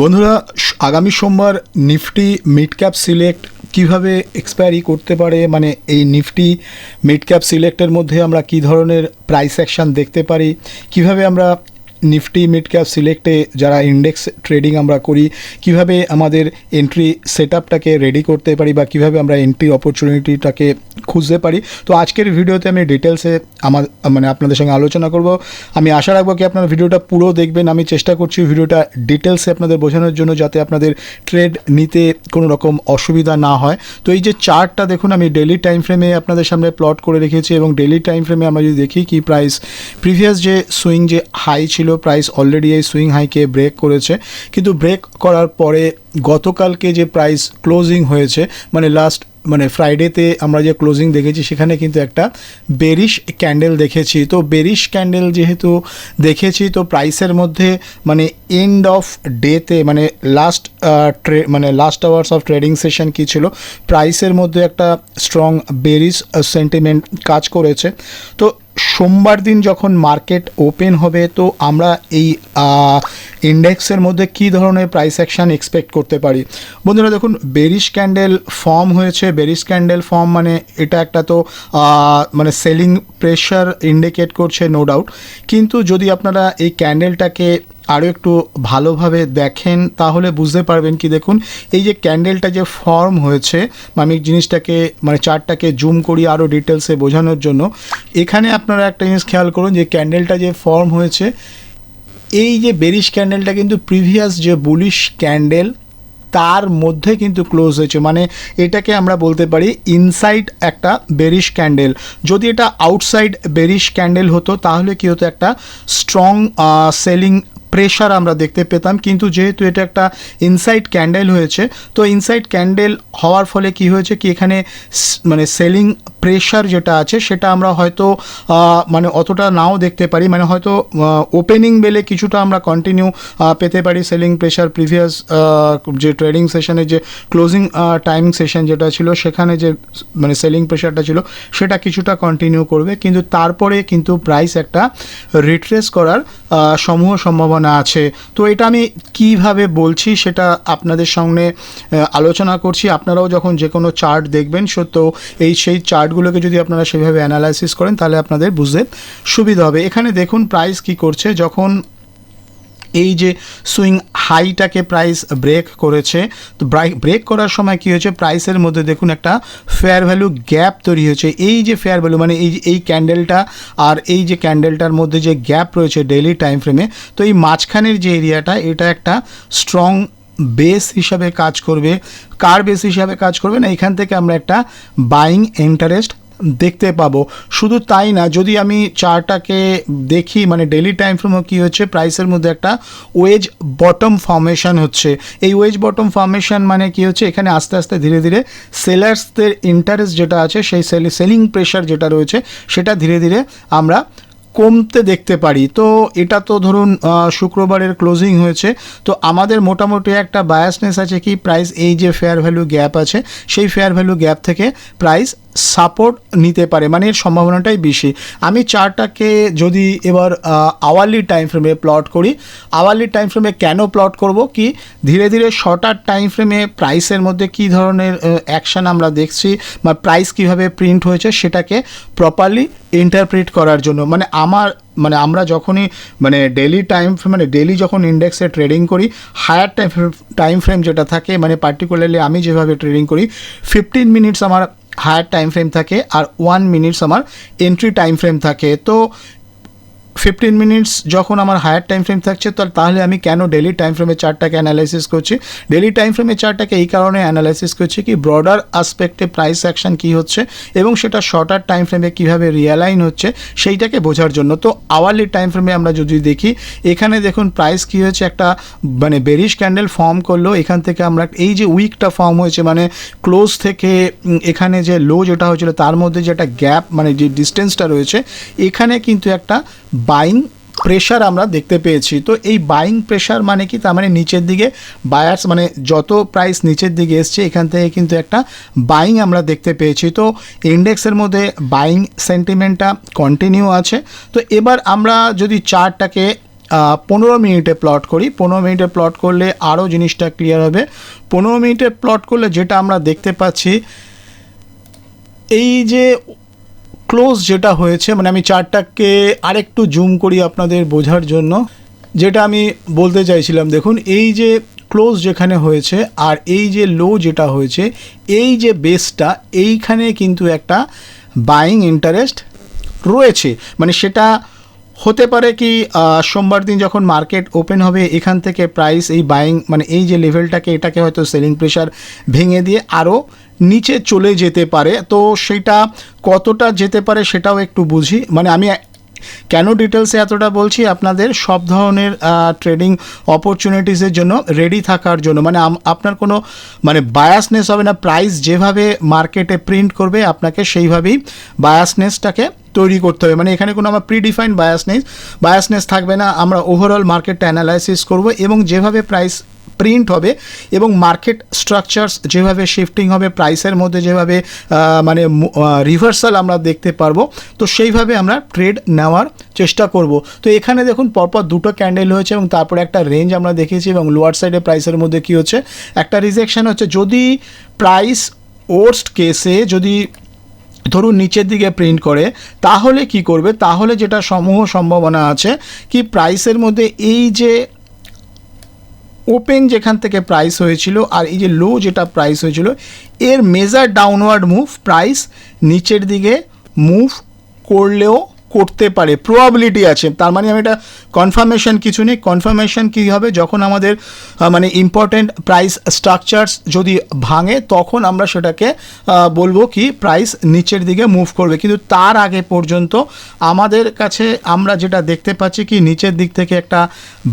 বন্ধুরা, আগামী সোমবার নিফটি মিড ক্যাপ সিলেক্ট কীভাবে এক্সপায়ারি করতে পারে? মানে এই নিফটি মিড ক্যাপ সিলেক্টের মধ্যে আমরা কি ধরনের প্রাইস অ্যাকশান দেখতে পারি? কীভাবে আমরা নিফটি মিড ক্যাপ সিলেক্টে যারা ইন্ডেক্স ট্রেডিং আমরা করি, কীভাবে আমাদের এন্ট্রি সেট আপটাকে রেডি করতে পারি বা কীভাবে আমরা এন্ট্রি অপরচুনিটিটাকে খুঁজতে পারি। তো আজকের ভিডিওতে আমি ডিটেলসে আমার মানে আপনাদের সঙ্গে আলোচনা করব। আমি আশা রাখব কি আপনারা ভিডিওটা পুরো দেখবেন। আমি চেষ্টা করছি ভিডিওটা ডিটেলসে আপনাদের বোঝানোর জন্য যাতে আপনাদের ট্রেড নিতে কোনো রকম অসুবিধা না হয়। তো এই যে চার্টটা দেখুন, আমি ডেলি টাইম ফ্রেমে আপনাদের সামনে প্লট করে রেখেছি এবং ডেলি টাইম ফ্রেমে আমরা যদি দেখি কি প্রাইস প্রিভিয়াস যে সুইং যে হাই ছিল প্রাইস অলরেডি এই সুইং হাইকে ব্রেক করেছে। কিন্তু ব্রেক করার পরে গতকালকে যে প্রাইস ক্লোজিং হয়েছে মানে লাস্ট মানে ফ্রাইডেতে আমরা যে ক্লোজিং দেখেছি, সেখানে কিন্তু একটা বেরিশ ক্যান্ডেল দেখেছি। তো বেরিশ ক্যান্ডেল যেহেতু দেখেছি, তো প্রাইসের মধ্যে মানে এন্ড অফ ডেতে মানে লাস্ট ট্রে মানে last hours of trading session কী ছিল প্রাইসের মধ্যে একটা স্ট্রং বেরিশ সেন্টিমেন্ট কাজ করেছে। তো সোমবার দিন যখন মার্কেট ওপেন হবে, তো আমরা এই ইন্ডেক্সের মধ্যে কী ধরনের প্রাইস অ্যাকশান এক্সপেক্ট করতে পারি? বন্ধুরা দেখুন বেরিশ ক্যান্ডেল ফর্ম হয়েছে। বেরিশ ক্যান্ডেল ফর্ম মানে এটা একটা তো মানে সেলিং প্রেশার ইন্ডিকেট করছে নো ডাউট কিন্তু যদি আপনারা এই ক্যান্ডেলটাকে আরও একটু ভালোভাবে দেখেন, তাহলে বুঝতে পারবেন কি দেখুন, এই যে ক্যান্ডেলটা যে ফর্ম হয়েছে, আমি জিনিসটাকে মানে চারটাকে জুম করি আরও ডিটেলসে বোঝানোর জন্য, এখানে আপনারা একটা জিনিস খেয়াল করুন যে ক্যান্ডেলটা যে ফর্ম হয়েছে, এই যে বেরিশ ক্যান্ডেলটা কিন্তু প্রিভিয়াস যে বুলিশ ক্যান্ডেল তার মধ্যে কিন্তু ক্লোজ হয়েছে মানে এটাকে আমরা বলতে পারি ইনসাইড একটা বেরিশ ক্যান্ডেল যদি এটা আউটসাইড বেরিশ ক্যান্ডেল হতো, তাহলে কি হতো একটা স্ট্রং সেলিং প্রেশার আমরা দেখতে পেতাম, কিন্তু যেহেতু এটা একটা ইনসাইড ক্যান্ডেল হয়েছে, তো ইনসাইড ক্যান্ডেল হওয়ার ফলে কি হয়েছে কি এখানে মানে সেলিং প্রেশার যেটা আছে, সেটা আমরা হয়তো মানে অতটা নাও দেখতে পারি। মানে হয়তো ওপেনিং বেলে কিছুটা আমরা কন্টিনিউ পেতে পারি সেলিং প্রেশার প্রিভিয়াস যে ট্রেডিং সেশনে যে ক্লোজিং টাইমিং সেশন যেটা ছিল, সেখানে যে মানে সেলিং প্রেশারটা ছিল, সেটা কিছুটা কন্টিনিউ করবে। কিন্তু তারপরে কিন্তু প্রাইস একটা রিট্রেস করার সমূহ সম্ভাবনা আছে। তো এটা আমি কীভাবে বলছি সেটা আপনাদের সঙ্গে আলোচনা করছি। আপনারাও যখন যে কোনো চার্ট দেখবেন সো তো এই সেই চার্টগুলোকে যদি আপনারা সেভাবে অ্যানালাইসিস করেন, তাহলে আপনাদের বুঝতে সুবিধা হবে। এখানে দেখুন প্রাইস কি করছে। যখন এই যে সুইং হাইটাকে প্রাইস ব্রেক করেছে, তো ব্রেক করার সময় কি হয়েছে? প্রাইসের মধ্যে দেখুন একটা ফেয়ার ভ্যালু গ্যাপ তৈরি হয়েছে। এই যে ফেয়ার ভ্যালু মানে এই এই ক্যান্ডেলটা আর এই যে ক্যান্ডেলটার মধ্যে যে গ্যাপ রয়েছে ডেইলি টাইম ফ্রেমে তো এই মাঝখানের যে এরিয়াটা এটা একটা স্ট্রং বেস হিসাবে কাজ করবে। কার বেস হিসাবে কাজ করবে না, এখান থেকে আমরা একটা বাইং ইন্টারেস্ট দেখতে পাবো। শুধু তাই না, যদি আমি চার্টটাকে দেখি মানে ডেলি টাইম ফ্রেমও কী হচ্ছে প্রাইসের মধ্যে একটা ওয়েজ বটম ফর্মেশন হচ্ছে। এই ওয়েজ বটম ফর্মেশন মানে কি হচ্ছে, এখানে আস্তে আস্তে ধীরে ধীরে সেলার্সদের ইন্টারেস্ট যেটা আছে, সেই সেলিং প্রেশার যেটা রয়েছে, সেটা ধীরে ধীরে আমরা কমতে দেখতে পারি। তো এটা তো ধরুন শুক্রবারের ক্লোজিং হয়েছে। তো আমাদের মোটামুটি একটা বায়াসনেস আছে কি প্রাইস এই যে ফেয়ার ভ্যালু গ্যাপ আছে, সেই ফেয়ার ভ্যালু গ্যাপ থেকে প্রাইস সাপোর্ট নিতে পারে মানে এর সম্ভাবনাটাই বেশি। আমি চারটাকে যদি এবার আওয়ারলি টাইম ফ্রেমে প্লট করি আওয়ারলি টাইম ফ্রেমে কেন প্লট করব কি, ধীরে ধীরে শর্টার টাইম ফ্রেমে প্রাইসের মধ্যে কি ধরনের অ্যাকশন আমরা দেখছি বা প্রাইস কীভাবে প্রিন্ট হয়েছে সেটাকে প্রপারলি ইন্টারপ্রিট করার জন্য। মানে আমার মানে আমরা যখনই মানে ডেলি টাইম মানে ডেলি যখন ইন্ডেক্সে ট্রেডিং করি হায়ার টাইম টাইম ফ্রেম যেটা থাকে মানে পার্টিকুলারলি আমি যেভাবে ট্রেডিং করি ফিফটিন মিনিটস আমার হায়ার টাইম ফ্রেম থাকে আর ওয়ান মিনিটস আমার এন্ট্রি টাইম ফ্রেম থাকে। তো ফিফটিন মিনিটস যখন আমার হায়ার টাইম ফ্রেম থাকছে, তাহলে আমি কেন ডেলি টাইম ফ্রেমে চারটাকে অ্যানালাইসিস করছি? ডেলি টাইম ফ্রেমে চারটাকে এই কারণে অ্যানালাইসিস করছি কি ব্রডার আসপেক্টে প্রাইস অ্যাকশন কী হচ্ছে এবং সেটা শর্টার টাইম ফ্রেমে কীভাবে রিয়ালাইন হচ্ছে সেইটাকে বোঝার জন্য। তো আওয়ারলি টাইম ফ্রেমে আমরা যদি দেখি, এখানে দেখুন প্রাইস কী হয়েছে, একটা মানে বেরিশ ক্যান্ডেল ফর্ম করল, এখান থেকে আমরা এই যে উইকটা ফর্ম হয়েছে মানে ক্লোজ থেকে এখানে যে লো যেটা হয়েছিল, তার মধ্যে যে একটা গ্যাপ মানে যে ডিস্টেন্সটা রয়েছে, এখানে কিন্তু একটা বাইং প্রেশার আমরা দেখতে পেয়েছি। তো এই বাইং প্রেশার মানে কি? তার মানে নিচের দিকে বায়ার্স মানে যত প্রাইস নিচের দিকে এসছে, এখান থেকে কিন্তু একটা বাইং আমরা দেখতে পেয়েছি। তো ইন্ডেক্সের মধ্যে বাইং সেন্টিমেন্টটা কন্টিনিউ আছে। তো এবার আমরা যদি চার্টটাকে পনেরো মিনিটে প্লট করি। পনেরো মিনিটে প্লট করলে আরও জিনিসটা ক্লিয়ার হবে। পনেরো মিনিটে প্লট করলে যেটা আমরা দেখতে পাচ্ছি, এই যে ক্লোজ যেটা হয়েছে মানে আমি চারটাকে আরেকটু জুম করি আপনাদের বোঝার জন্য, যেটা আমি বলতে চাইছিলাম, দেখুন, এই যে ক্লোজ যেখানে হয়েছে আর এই যে লো যেটা হয়েছে, এই যে বেসটা এইখানে কিন্তু একটা বাইং ইন্টারেস্ট রয়েছে। মানে সেটা হতে পারে কি সোমবার দিন যখন মার্কেট ওপেন হবে, এখান থেকে প্রাইস এই বাইং মানে এই যে লেভেলটাকে এটাকে হয়তো সেলিং প্রেশার ভেঙে দিয়ে আরও নিচে চলে যেতে পারে। তো সেটা কতটা যেতে পারে সেটাও একটু বুঝি। মানে আমি কেন ডিটেলসে এতটা বলছি? আপনাদের সব ধরনের ট্রেডিং অপরচুনিটিসের জন্য রেডি থাকার জন্য। মানে আপনার কোনো মানে বায়াসনেস হবে না। প্রাইস যেভাবে মার্কেটে প্রিন্ট করবে, আপনাকে সেইভাবেই বায়াসনেসটাকে তৈরি করতে হবে। মানে এখানে কোনো আমার প্রিডিফাইন্ড বায়াসনেস বায়াসনেস থাকবে না। আমরা ওভারঅল মার্কেটটা অ্যানালাইসিস করব এবং যেভাবে প্রাইস প্রিন্ট হবে এবং মার্কেট স্ট্রাকচারস যেভাবে শিফটিং হবে প্রাইসের মধ্যে যেভাবে মানে রিভার্সাল আমরা দেখতে পারব, তো সেইভাবে আমরা ট্রেড নেওয়ার চেষ্টা করব। তো এখানে দেখুন পরপর দুটো ক্যান্ডেল হয়েছে এবং তারপরে একটা রেঞ্জ আমরা দেখেছি এবং লোয়ার সাইডে প্রাইসের মধ্যে কি হচ্ছে? একটা রিজেকশন হচ্ছে। যদি প্রাইস ওর্স্ট কেসে যদি ধরুন নিচের দিকে প্রিন্ট করে, তাহলে কি করবে? তাহলে যেটা সমূহ সম্ভাবনা আছে কি প্রাইসের মধ্যে এই যে ওপেন যেখান থেকে প্রাইস হয়েছিল আর এই যে লো যেটা প্রাইস হয়েছিল, এর মেজার ডাউনওয়ার্ড মুভ প্রাইস নিচের দিকে মুভ করলেও করতে পারে। প্রবাবিলিটি আছে। তার মানে আমি এটা কনফার্মেশন কিছু নেই। কনফার্মেশন কী হবে? যখন আমাদের মানে ইম্পর্টেন্ট প্রাইস স্ট্রাকচারস যদি ভাঙে, তখন আমরা সেটাকে বলব কি প্রাইস নিচের দিকে মুভ করবে। কিন্তু তার আগে পর্যন্ত আমাদের কাছে আমরা যেটা দেখতে পাচ্ছি কি, নিচের দিক থেকে একটা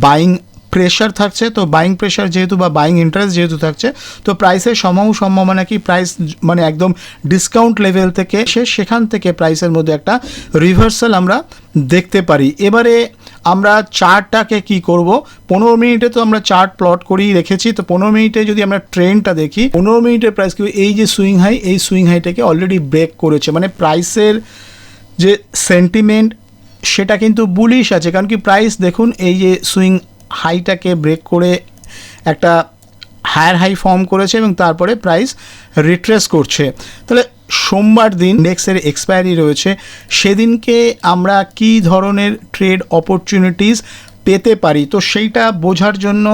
বাইং প্রেশার থাকছে, তো বাইং প্রেশার যেহেতু বা বাইং ইন্টারেস্ট যেহেতু থাকছে, তো প্রাইসের সমূহ সম্ভাবনা কি প্রাইস মানে একদম ডিসকাউন্ট লেভেল থেকে সে সেখান থেকে প্রাইসের মধ্যে একটা রিভার্সাল আমরা দেখতে পারি। এবারে আমরা চার্টটাকে কি করব? পনেরো মিনিটে তো আমরা চার্ট প্লট করেই রেখেছি, তো পনেরো মিনিটে যদি আমরা ট্রেনটা দেখি, পনেরো মিনিটের প্রাইস কি এই যে সুইং হাই এই সুইং হাইটাকে অলরেডি ব্রেক করেছে। মানে প্রাইসের যে সেন্টিমেন্ট সেটা কিন্তু বুলিশ আছে, কারণ কি প্রাইস দেখুন, এই যে সুইং হাইটাকে ব্রেক করে একটা হায়ার হাই ফর্ম করেছে এবং তারপরে প্রাইস রিট্রেস করছে। তাহলে সোমবার দিন ইন্ডেক্সের এক্সপায়ারি রয়েছে। সেদিনকে আমরা কি ধরনের ট্রেড অপরচুনিটিস পেতে পারি? তো সেইটা বোঝার জন্য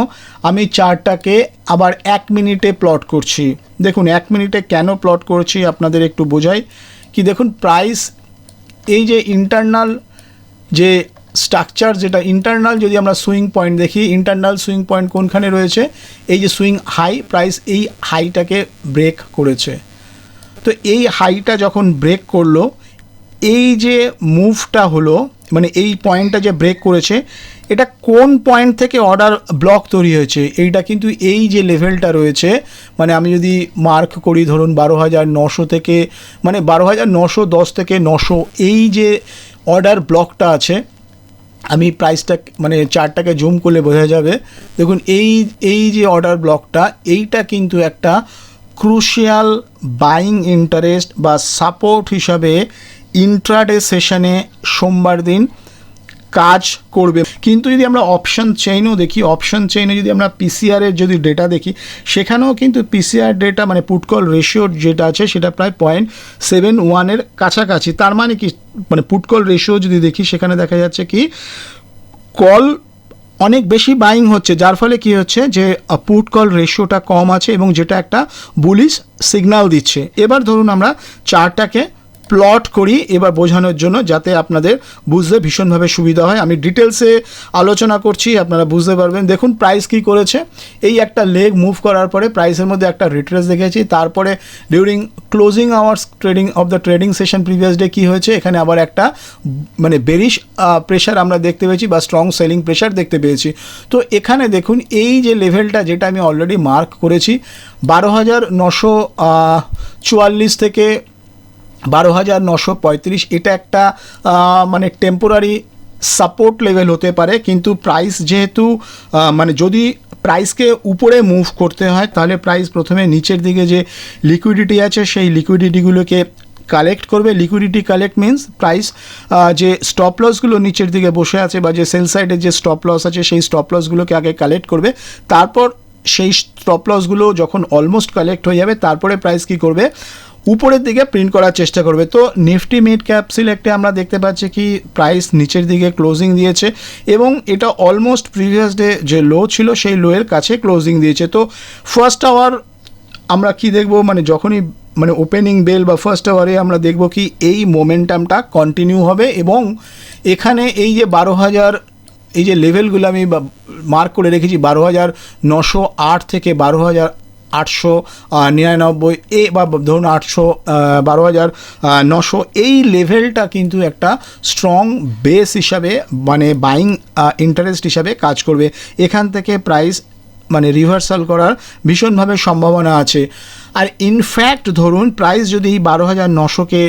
আমি চার্টটাকে আবার এক মিনিটে প্লট করছি। দেখুন, এক মিনিটে কেন প্লট করছি আপনাদের একটু বোঝাই। কি দেখুন, প্রাইস এই যে ইন্টারনাল যে স্ট্রাকচার যেটা ইন্টারনাল যদি আমরা সুইং পয়েন্ট দেখি ইন্টারনাল সুইং পয়েন্ট কোনখানে রয়েছে? এই যে সুইং হাই প্রাইস এই হাইটাকে ব্রেক করেছে। তো এই হাইটা যখন ব্রেক করল, এই যে মুভটা হলো মানে এই পয়েন্টটা যে ব্রেক করেছে, এটা কোন পয়েন্ট থেকে অর্ডার ব্লক তৈরি হয়েছে? এইটা কিন্তু এই যে লেভেলটা রয়েছে মানে আমি যদি মার্ক করি, ধরুন বারো হাজার নশো থেকে মানে বারো হাজার নশো দশ থেকে নশো, এই যে অর্ডার ব্লকটা আছে আমি প্রাইসটা মানে চারটাকে জুম করলে বোঝা যাবে। দেখুন, এই এই যে অর্ডার ব্লকটা এইটা কিন্তু একটা ক্রুশিয়াল বাইং ইন্টারেস্ট বা সাপোর্ট হিসাবে ইন্ট্রাডে সেশনে সোমবার দিন কাজ করবে। কিন্তু যদি আমরা অপশন চেইনও দেখি অপশন চেইনে যদি আমরা পিসিআরের যদি ডেটা দেখি, সেখানেও কিন্তু পিসিআর ডেটা মানে পুটকল রেশিওর যেটা আছে, সেটা প্রায় পয়েন্ট সেভেন ওয়ানের কাছাকাছি। তার মানে কি? মানে পুটকল রেশিও যদি দেখি, সেখানে দেখা যাচ্ছে কি কল অনেক বেশি বাইং হচ্ছে। যার ফলে কি হচ্ছে যে পুট কল রেশিওটা কম আছে এবং যেটা একটা বুলিশ সিগন্যাল দিচ্ছে। এবার ধরুন আমরা চারটাকে প্লট করি এবার বোঝানোর জন্য যাতে আপনাদের বুঝতে ভীষণভাবে সুবিধা হয়। আমি ডিটেলসে আলোচনা করছি, আপনারা বুঝতে পারবেন। দেখুন প্রাইস কি করেছে। এই একটা লেগ মুভ করার পরে প্রাইসের মধ্যে একটা রিট্রেস দেখেছি। তারপরে during closing hours trading of the trading session previous day কী হয়েছে? এখানে আবার একটা মানে বেরিশ প্রেশার আমরা দেখতে পেয়েছি বা স্ট্রং সেলিং প্রেশার দেখতে পেয়েছি। তো এখানে দেখুন, এই যে লেভেলটা যেটা আমি অলরেডি মার্ক করেছি, বারো হাজার নশো চুয়াল্লিশ থেকে বারো হাজার নশো পঁয়ত্রিশ, এটা একটা মানে টেম্পোরারি সাপোর্ট লেভেল হতে পারে, কিন্তু প্রাইস যেহেতু মানে যদি প্রাইসকে উপরে মুভ করতে হয়, তাহলে প্রাইস প্রথমে নিচের দিকে যে লিকুইডিটি আছে, সেই লিকুইডিটিগুলোকে কালেক্ট করবে। লিকুইডিটি কালেক্ট মিনস প্রাইস যে স্টপ লসগুলো নিচের দিকে বসে আছে বা যে সেল সাইডের যে স্টপ লস আছে, সেই স্টপ লসগুলোকে আগে কালেক্ট করবে। তারপর সেই স্টপ লসগুলো যখন অলমোস্ট কালেক্ট হয়ে যাবে, তারপরে প্রাইস কি করবে? উপরের দিকে প্রিন্ট করার চেষ্টা করবে। তো নিফটি মিড ক্যাপ সিলেক্টে আমরা দেখতে পাচ্ছি কি প্রাইস নিচের দিকে ক্লোজিং দিয়েছে এবং এটা অলমোস্ট প্রিভিয়াস ডে যে লো ছিল, সেই লোয়ের কাছে ক্লোজিং দিয়েছে। তো ফার্স্ট আওয়ার আমরা কি দেখব? মানে যখনই মানে ওপেনিং বেল বা ফার্স্ট আওয়ারে আমরা দেখব কি, এই মোমেন্টামটা কন্টিনিউ হবে এবং এখানে এই যে বারো হাজার, এই যে লেভেলগুলো আমি মার্ক করে রেখেছি, বারো হাজার নশো আট থেকে বারো হাজার আটশো নিরানব্বই, এ বা ধরুন আটশো বারো হাজার নশো, এই লেভেলটা কিন্তু একটা স্ট্রং বেস হিসাবে মানে বাইং ইন্টারেস্ট হিসাবে কাজ করবে। এখান থেকে প্রাইস মানে রিভার্সাল করার ভীষণভাবে সম্ভাবনা আছে। আর ইনফ্যাক্ট ধরুন প্রাইস যদি বারো হাজার নশোকে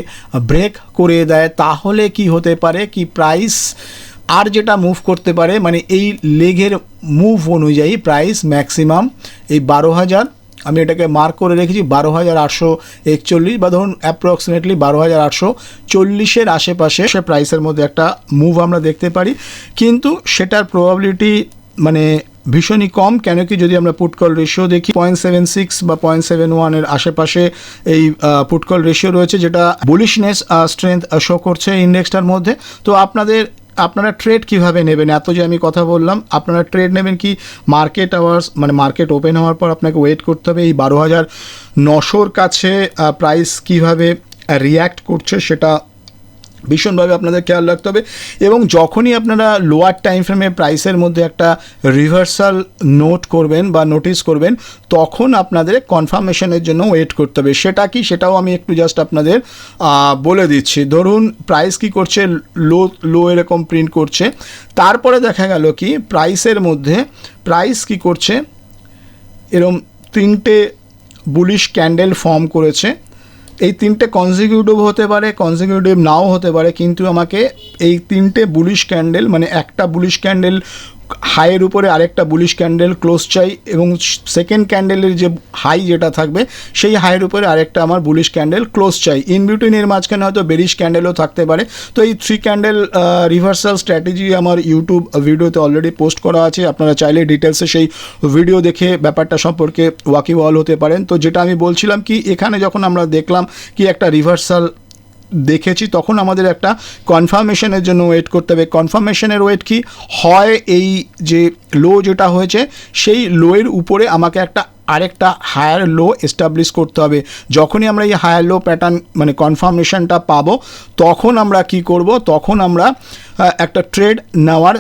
ব্রেক করে দেয়, তাহলে কি হতে পারে? কি প্রাইস আর যেটা মুভ করতে পারে মানে এই লেগের মুভ অনুযায়ী প্রাইস ম্যাক্সিমাম এই বারো হাজার আমি এটাকে মার্ক করে রেখেছি বারো হাজার আটশো একচল্লিশ বা ধরুন অ্যাপ্রক্সিমেটলি বারো হাজার আটশো চল্লিশের আশেপাশে সে প্রাইসের মধ্যে একটা মুভ আমরা দেখতে পারি। কিন্তু সেটার প্রবাবিলিটি মানে ভীষণই কম, কেন কি যদি আমরা পুটকল রেশিও দেখি পয়েন্ট সেভেন সিক্স বা পয়েন্ট সেভেন ওয়ানের আশেপাশে এই পুটকল রেশিও রয়েছে, যেটা বুলিশনেস স্ট্রেংথ শো করছে ইন্ডেক্সটার মধ্যে। তো আপনাদের আপনারা ট্রেড কীভাবে নেবেন? এত যে আমি কথা বললাম, আপনারা ট্রেড নেবেন কি? মার্কেট আওয়ার্স মানে মার্কেট ওপেন হওয়ার পর আপনাকে ওয়েট করতে হবে। এই বারো হাজার নশোর কাছে প্রাইস কীভাবে রিয়্যাক্ট করছে সেটা ভীষণভাবে আপনাদের খেয়াল রাখতে হবে এবং যখনই আপনারা লোয়ার টাইম ফ্রেমে প্রাইসের মধ্যে একটা রিভার্সাল নোট করবেন বা নোটিস করবেন, তখন আপনাদের কনফার্মেশনের জন্য ওয়েট করতে হবে। সেটা কি? সেটাও আমি একটু জাস্ট আপনাদের বলে দিচ্ছি। ধরুন প্রাইস কি করছে? লো লো এরকম প্রিন্ট করছে। তারপরে দেখা গেল কি? প্রাইসের মধ্যে প্রাইস কি করছে? এরম তিনটে বুলিশ ক্যান্ডেল ফর্ম করেছে। এই তিনটে কনজিকিউটিভ হতে পারে কনজিকিউটিভ নাও হতে পারে, কিন্তু আমাকে এই তিনটে বুলিশ ক্যান্ডেল মানে একটা বুলিশ ক্যান্ডেল হাইয়ের উপরে আরেকটা বুলিশ ক্যান্ডেল ক্লোজ চাই এবং সেকেন্ড ক্যান্ডেলের যে হাই যেটা থাকবে, সেই হাইয়ের উপরে আরেকটা আমার বুলিশ ক্যান্ডেল ক্লোজ চাই। ইন বিটুইন এর মাঝখানে হয়তো বেরিশ ক্যান্ডেলও থাকতে পারে। তো এই থ্রি ক্যান্ডেল রিভার্সাল স্ট্র্যাটেজি আমার ইউটিউব ভিডিওতে অলরেডি পোস্ট করা আছে। আপনারা চাইলে ডিটেলসে সেই ভিডিও দেখে ব্যাপারটা সম্পর্কে ওয়াকিবহাল হতে পারেন। তো যেটা আমি বলছিলাম কি, এখানে যখন আমরা দেখলাম কি একটা রিভার্সাল দেখেছি, তখন আমাদের একটা কনফার্মেশনের জন্য ওয়েট করতে হবে। কনফার্মেশনের ওয়েট কি? হয় এই যে লো যেটা হয়েছে, সেই লোয়ের উপরে আমাকে একটা আরেকটা হায়ার লো এস্টাবলিশ করতে হবে। যখনই আমরা এই হায়ার লো প্যাটার্ন মানে কনফার্মেশনটা পাবো, তখন আমরা কি করব? তখন আমরা একটা ট্রেড নেওয়ার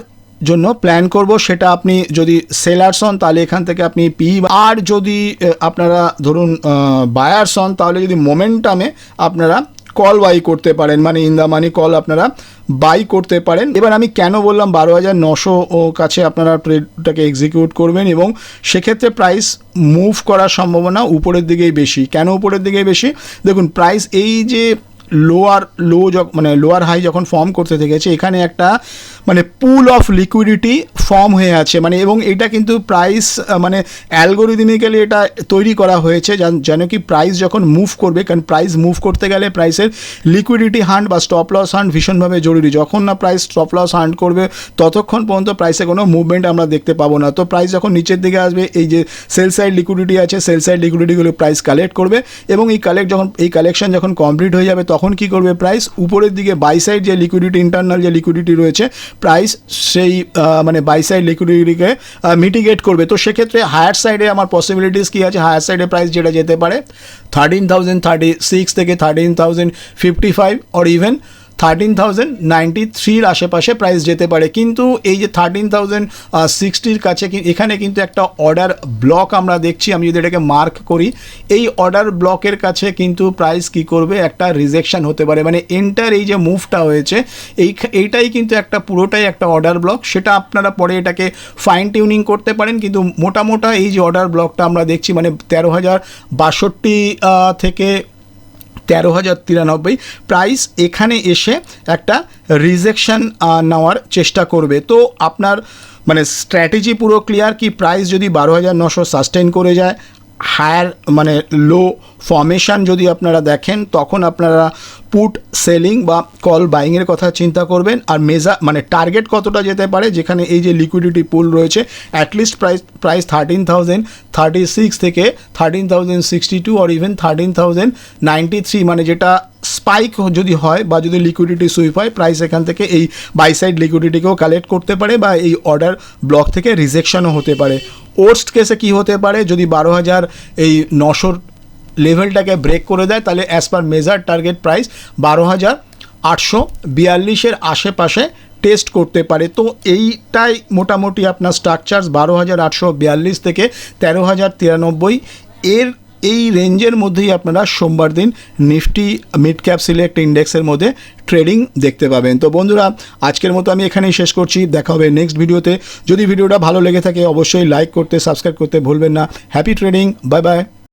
জন্য প্ল্যান করব। সেটা আপনি যদি সেলার্স হন, তাহলে এখান থেকে আপনি পি আর যদি আপনারা ধরুন বায়ার্স হন, তাহলে যদি মোমেন্টামে আপনারা কল বাই করতে পারেন। মানে ইন দ্য মানি কল আপনারা বাই করতে পারেন। এবার আমি কেন বললাম বারো হাজার নশো ও কাছে আপনারা ট্রেডটাকে এক্সিকিউট করবেন এবং সেক্ষেত্রে প্রাইস মুভ করার সম্ভাবনা উপরের দিকেই বেশি। কেন উপরের দিকেই বেশি? দেখুন প্রাইস এই যে লোয়ার লো মানে লোয়ার হাই যখন ফর্ম করতে থেকেছে, এখানে একটা মানে পুল অফ লিকুইডিটি ফর্ম হয়ে আছে। মানে এবং এটা কিন্তু প্রাইস মানে অ্যালগোরিদমিক্যালি এটা তৈরি করা হয়েছে। যেন কি প্রাইস যখন মুভ করবে, কারণ প্রাইস মুভ করতে গেলে প্রাইসের লিকুইডিটি হান্ড বা স্টপ লস হান্ড ভীষণভাবে জরুরি। যখন না প্রাইস স্টপ লস হান্ড করবে, ততক্ষণ পর্যন্ত প্রাইসে কোনো মুভমেন্ট আমরা দেখতে পাবো না। তো প্রাইস যখন নিচের দিকে আসবে, এই যে সেল সাইড লিকুইডিটি আছে সেল সাইড লিকুইডিটিগুলো প্রাইস কালেক্ট করবে এবং এই কালেক্ট যখন, এই কালেকশন যখন কমপ্লিট হয়ে যাবে, তখন কি করবে প্রাইস উপরের দিকে বাই সাইড যে লিকুইডিটি ইন্টারনাল যে লিকুইডিটি রয়েছে প্রাইস সেই মানে বাই সাইড লিকুইডিটিকে মিটিগেট করবে। তো সেক্ষেত্রে হায়ার সাইডে আমার পসিবিলিটিস কী আছে? হায়ার সাইডে প্রাইস যেটা যেতে পারে থার্টিন থাউজেন্ড থার্টি সিক্স থেকে thirteen thousand fifty five or even thirteen thousand ninety থ্রির আশেপাশে প্রাইস যেতে পারে। কিন্তু এই যে থার্টিন থাউজেন্ড সিক্সটির কাছে এখানে কিন্তু একটা অর্ডার ব্লক আমরা দেখছি। আমি যদি এটাকে মার্ক করি, এই অর্ডার ব্লকের কাছে কিন্তু প্রাইস কি করবে? একটা রিজেকশন হতে পারে। মানে এন্টার এই যে মুভটা হয়েছে, এই এইটাই কিন্তু একটা পুরোটাই একটা অর্ডার ব্লক সেটা আপনারা পরে এটাকে ফাইন টিউনিং করতে পারেন। কিন্তু মোটা মোটা এই যে অর্ডার ব্লকটা আমরা দেখছি মানে তেরো হাজার বাষট্টি থেকে তেরো হাজার তিরানব্বই। প্রাইস এখানে এসে একটা রিজেকশন নেওয়ার চেষ্টা করবে। তো আপনার মানে স্ট্র্যাটেজি পুরো ক্লিয়ার কি? প্রাইস যদি বারো হাজার নশো সাস্টেন করে যায় হায়ার মানে লো ফর্মেশন যদি আপনারা দেখেন, তখন আপনারা পুট সেলিং বা কল বাইংয়ের কথা চিন্তা করবেন। আর মেজা মানে টার্গেট কতটা যেতে পারে, যেখানে এই যে লিকুইডিটি পুল রয়েছে at least price price thirteen thousand thirty six থেকে থার্টিন থাউজেন্ড সিক্সটি টু আর even thirteen thousand ninety three মানে যেটা স্পাইক যদি হয় বা যদি লিকুইডিটি সুইপ হয় প্রাইস এখান থেকে এই বাই সাইড লিকুইডিটিকেও কালেক্ট করতে পারে বা এই অর্ডার ব্লক থেকে রিজেকশনও হতে পারে। ওর্স্ট কেসে কি হতে পারে? যদি বারো হাজার এই নশোর লেভেলটাকে ব্রেক করে দেয়, তাহলে as per measure target price বারো হাজার আটশো বিয়াল্লিশের আশেপাশে টেস্ট করতে পারে। তো এইটাই মোটামুটি আপনার স্ট্রাকচার্স বারো হাজার আটশো বিয়াল্লিশ থেকে তেরো হাজার তিরানব্বই। এর এই রেঞ্জের মধ্যেই আপনারা সোমবার দিন নিফটি মিড ক্যাপ সিলেক্ট ইন্ডেক্সের মধ্যে ট্রেডিং দেখতে পাবেন। তো বন্ধুরা, আজকের মতো আমি এখানেই শেষ করছি। দেখা হবে নেক্সট ভিডিওতে যদি ভিডিওটা ভালো লেগে থাকে, অবশ্যই লাইক করতে সাবস্ক্রাইব করতে ভুলবেন না। Happy trading bye bye